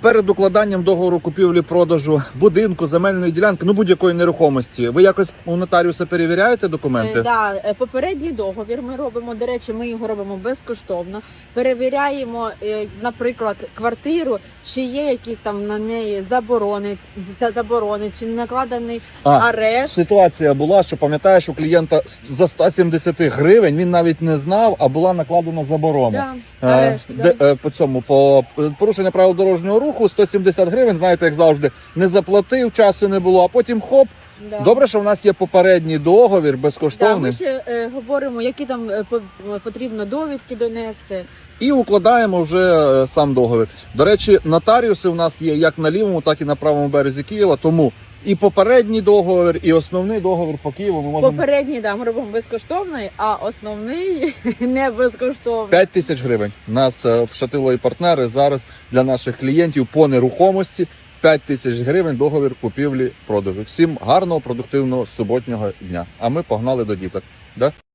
Перед укладанням договору купівлі-продажу будинку, земельної ділянки, ну будь-якої нерухомості, ви якось у нотаріуса перевіряєте документи? Е, да, е, попередній договір ми робимо. До речі, ми його робимо безкоштовно. Перевіряємо, е, наприклад, квартиру, чи є якісь там на неї заборони, за- заборони, чи накладений А, арешт. Ситуація була, що пам'ятаєш, у клієнта с- за 170 гривень він навіть не знав, а була накладена заборона. Да, Е, арешт, де, е, по цьому по е, порушення правил дорожнього руху 170 гривень, знаєте, як завжди, не заплатив, часу не було, а потім хоп. Да. Добре, що в нас є попередній договір Да, безкоштовний. ми ще е, говоримо, які там е, по- потрібно довідки донести. І укладаємо вже е, сам договір. До речі, нотаріуси у нас є як на лівому, так і на правому березі Києва. Тому і попередній договір, і основний договір по Києву ми можемо Попередній да, ми робимо безкоштовний, а основний не безкоштовний. 5 тисяч гривень. У нас е, в Шатило і партнери зараз для наших клієнтів по нерухомості 5 тисяч гривень договір купівлі продажу. Всім гарного продуктивного суботнього дня. А ми погнали до діток. Да?